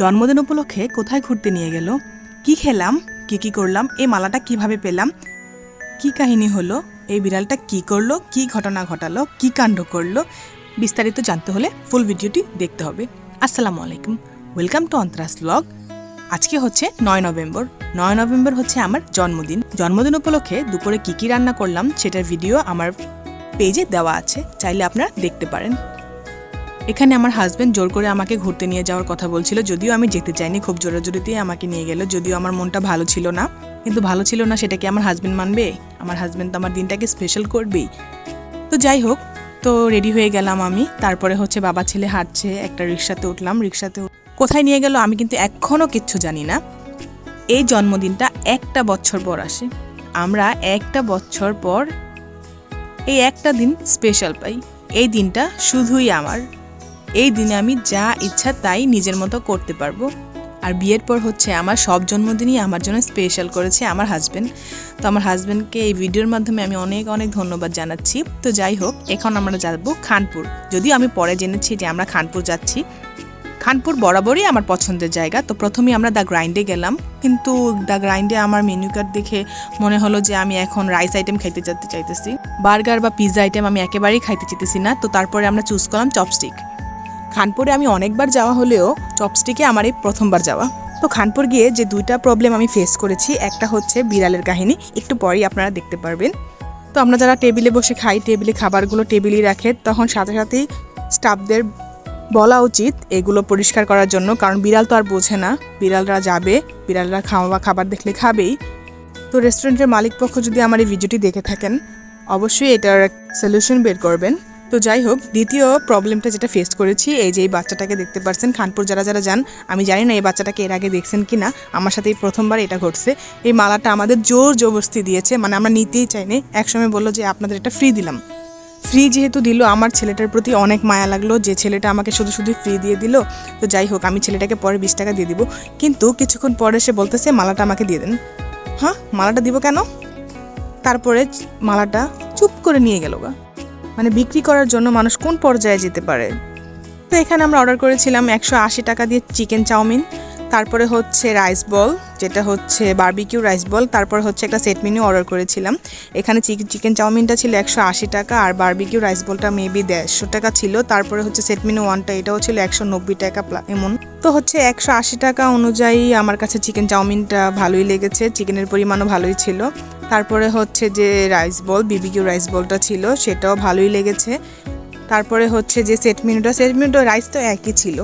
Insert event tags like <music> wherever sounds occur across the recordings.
জন্মদিন উপলক্ষে কোথায় ঘুরতে নিয়ে গেল? কি খেলাম? কি কি করলাম? এই মালাটা কীভাবে পেলাম? কি কাহিনী হলো? এই বিড়ালটা কি করল? কি ঘটনা ঘটালো? কি কাণ্ড করল? বিস্তারিত জানতে হলে ফুল ভিডিওটি দেখতে হবে। আসসালামু আলাইকুম। ওয়েলকাম টু অন্তরাস ব্লগ আজকে হচ্ছে নয় নভেম্বর। নয় নভেম্বর হচ্ছে আমার জন্মদিন। জন্মদিন উপলক্ষে দুপুরে কি কি রান্না করলাম সেটার ভিডিও আমার পেজে দেওয়া আছে। চাইলে আপনারা দেখতে পারেন। এখানে আমার হাজব্যান্ড জোর করে আমাকে ঘুরতে নিয়ে যাওয়ার কথা বলছিল, যদিও আমি যেতে চাইনি, খুব জোরে জোরেতেই আমাকে নিয়ে গেল, যদিও আমার মনটা ভালো ছিল না। কিন্তু ভালো ছিল না সেটা কি আমার হাজব্যান্ড মানবে? আমার হাজব্যান্ড তো আমার দিনটাকে স্পেশাল করবেই। তো যাই হোক, তো রেডি হয়ে গেলাম আমি। তারপরে হচ্ছে বাবা ছেলে হাঁটছে, একটা রিক্সাতে উঠলাম, রিক্সাতে কোথায় নিয়ে গেল আমি কিন্তু এখনও কিচ্ছু জানি না। এই জন্মদিনটা একটা বছর পর আসে। আমরা একটা বছর পর এই একটা দিন স্পেশাল পাই। এই দিনটা শুধুই আমার। এই দিনে আমি যা ইচ্ছা তাই নিজের মতো করতে পারব। আর বিয়ের পর হচ্ছে আমার সব জন্মদিনই আমার জন্য স্পেশাল করেছে আমার হাজব্যান্ড তো আমার হাজব্যান্ডকে এই ভিডিওর মাধ্যমে আমি অনেক অনেক ধন্যবাদ জানাচ্ছি। তো যাই হোক, এখন আমরা যাব খানপুর। যদিও আমি পরে জেনেছি যে আমরা খানপুর যাচ্ছি। খানপুর বরাবরই আমার পছন্দের জায়গা। তো প্রথমেই আমরা দ্য গ্রাইন্ডে গেলাম। কিন্তু দ্য গ্রাইন্ডে আমার মেনু কার্ড দেখে মনে হলো যে আমি এখন রাইস আইটেম খাইতে যেতে চাইতেছি। বার্গার বা পিৎজা আইটেম আমি একেবারেই খাইতে চাইতেছি না। তো তারপরে আমরা চুজ করলাম চপস্টিক খানপুরে আমি অনেকবার যাওয়া হলেও চপস্টিকে আমার এই প্রথমবার যাওয়া। তো খানপুর গিয়ে যে দুইটা প্রবলেম আমি ফেস করেছি, একটা হচ্ছে বিড়ালের কাহিনী, একটু পরেই আপনারা দেখতে পারবেন। তো আমরা যারা টেবিলে বসে খাই, টেবিলে খাবারগুলো টেবিলেই রাখে, তখন সাথে সাথেই স্টাফদের বলা উচিত এগুলো পরিষ্কার করার জন্য, কারণ বিড়াল তো আর বোঝে না, বিড়ালরা যাবে, বিড়ালরা খাওয়া খাবার দেখলে খাবেই। তো রেস্টুরেন্টের মালিক পক্ষ যদি আমার এই ভিডিওটি দেখে থাকেন, অবশ্যই এটার সলিউশন বের করবেন। তো যাই হোক, দ্বিতীয় প্রবলেমটা যেটা ফেস করেছি, এই যে এই বাচ্চাটাকে দেখতে পারছেন, খানপুর যারা যারা যান, আমি জানি না এই বাচ্চাটাকে এর আগে দেখছেন কি না আমার সাথে এই প্রথমবার এটা ঘটছে। এই মালাটা আমাদের জোর জবরদস্তি দিয়েছে মানে আমরা নিতেই চাইনি, একসময় বলল যে আপনাদের এটা ফ্রি দিলাম। ফ্রি যেহেতু দিল, আমার ছেলেটার প্রতি অনেক মায়া লাগল, যে ছেলেটা আমাকে শুধু শুধু ফ্রি দিয়ে দিল, তো যাই হোক, আমি ছেলেটাকে পরে বিশ টাকা দিয়ে দিব। কিন্তু কিছুক্ষণ পরে সে বলতেছে, মালাটা আমাকে দিয়ে দেন। হ্যাঁ মালাটা দিব কেন? তারপরে মালাটা চুপ করে নিয়ে গেল গা। মানে বিক্রি করার জন্য মানুষ কোন পর্যায়ে যেতে পারে? তো এখানে আমরা অর্ডার করেছিলাম একশো আশি টাকা দিয়ে চিকেন চাউমিন, তারপরে হচ্ছে রাইস বল যেটা হচ্ছে বারবিকিউ রাইস বল তারপরে হচ্ছে একটা সেট মেনু অর্ডার করেছিলাম। এখানে চিকেন চাউমিনটা ছিল একশো আশি টাকা, আর বার্বিকিউ রাইস বলটা মেবি দেড়শো টাকা ছিল। তারপরে হচ্ছে সেট মেনু ওয়ানটা এটাও ছিল একশো নব্বই টাকা এমন। তো হচ্ছে একশো আশি টাকা অনুযায়ী আমার কাছে চিকেন চাউমিনটা ভালোই লেগেছে, চিকেনের পরিমাণও ভালোই ছিল। তারপরে হচ্ছে যে রাইস বল বিবিকিউ রাইস বলটা ছিল, সেটাও ভালোই লেগেছে। তারপরে হচ্ছে যে সেট মেনুটা সেট মেনুটা রাইস তো একই ছিল।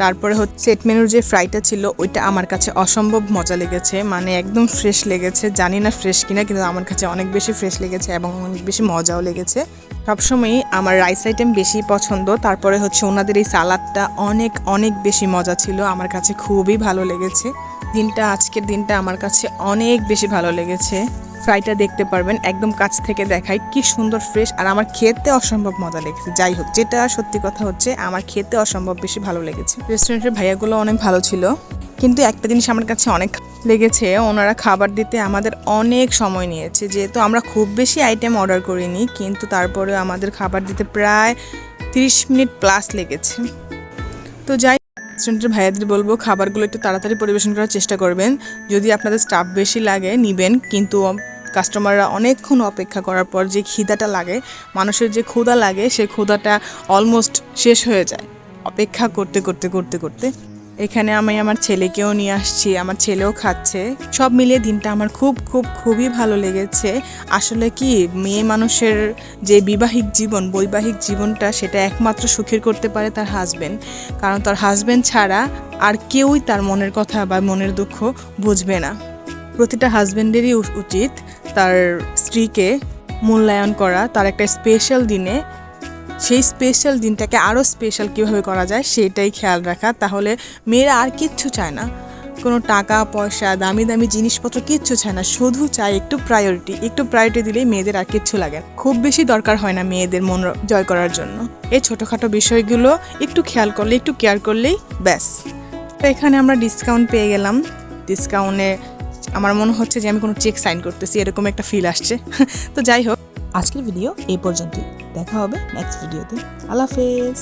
তারপরে হচ্ছে সেট মেনুর যে ফ্রাইটা ছিল, ওইটা আমার কাছে অসম্ভব মজা লেগেছে মানে একদম ফ্রেশ লেগেছে। জানি না ফ্রেশ কিনা, কিন্তু আমার কাছে অনেক বেশি ফ্রেশ লেগেছে এবং অনেক বেশি মজাও লেগেছে। সবসময়ই আমার রাইস আইটেম বেশি পছন্দ। তারপরে হচ্ছে ওনাদের এই সালাদটা অনেক অনেক বেশি মজা ছিল, আমার কাছে খুবই ভালো লেগেছে। দিনটা, আজকের দিনটা আমার কাছে অনেক বেশি ভালো লেগেছে। ফ্রাইটা দেখতে পারবেন, একদম কাছ থেকে দেখায়। কি সুন্দর ফ্রেশ আর আমার খেতে অসম্ভব মজা লেগেছে। যাই হোক, যেটা সত্যি কথা হচ্ছে, আমার খেতে অসম্ভব বেশি ভালো লেগেছে। রেস্টুরেন্টের ভাইয়াগুলো অনেক ভালো ছিল, কিন্তু একটা জিনিস আমার কাছে অনেক লেগেছে, ওনারা খাবার দিতে আমাদের অনেক সময় নিয়েছে। যেহেতু আমরা খুব বেশি আইটেম অর্ডার করিনি, কিন্তু তারপরে আমাদের খাবার দিতে প্রায় তিরিশ মিনিট প্লাস লেগেছে। তো যাই রেস্টুরেন্টের ভাইয়াদের বলব খাবারগুলো একটু তাড়াতাড়ি পরিবেশন করার চেষ্টা করবেন। যদি আপনাদের স্টাফ বেশি লাগে, নিবেন, কিন্তু কাস্টমাররা অনেকক্ষণ অপেক্ষা করার পর যে খিদাটা লাগে, মানুষের যে ক্ষুধা লাগে সেই ক্ষুধাটা অলমোস্ট শেষ হয়ে যায়। অপেক্ষা করতে করতে করতে করতে। এখানে আমি আমার ছেলেকেও নিয়ে আসছি, আমার ছেলেও খাচ্ছে। সব মিলিয়ে দিনটা আমার খুব খুব, খুবই ভালো লেগেছে। আসলে কি, মেয়ে মানুষের যে বিবাহিক জীবন, বৈবাহিক জীবনটা সেটা একমাত্র সুখের করতে পারে তার হাজবেন্ড কারণ তার হাজব্যান্ড ছাড়া আর কেউই তার মনের কথা বা মনের দুঃখ বুঝবে না। প্রতিটা হাজব্যান্ডেরই উচিত তার স্ত্রীকে মূল্যায়ন করা, তার একটা স্পেশাল দিনে সেই স্পেশাল দিনটাকে আরও স্পেশাল কীভাবে করা যায় সেটাই খেয়াল রাখা, তাহলে মেয়েরা আর কিচ্ছু চায় না। কোনো টাকা, পয়সা, দামি দামি জিনিসপত্র কিচ্ছু চায় না, শুধু চায় একটু প্রায়োরিটি একটু প্রায়োরিটি দিলেই মেয়েদের আর কিচ্ছু লাগে খুব বেশি দরকার হয় না মেয়েদের মন জয় করার জন্য। এই ছোটোখাটো বিষয়গুলো একটু খেয়াল করলে, একটু কেয়ার করলেই ব্যাস। তো এখানে আমরা ডিসকাউন্ট পেয়ে গেলাম। ডিসকাউন্টে আমার মনে হচ্ছে যে আমি কোনো চেক সাইন করতেছি, এরকম একটা ফিল আসছে। <laughs> তো যাই হোক আজকের ভিডিও এই পর্যন্তই। দেখা হবে নেক্সট ভিডিওতে আল্লাহ হাফেজ।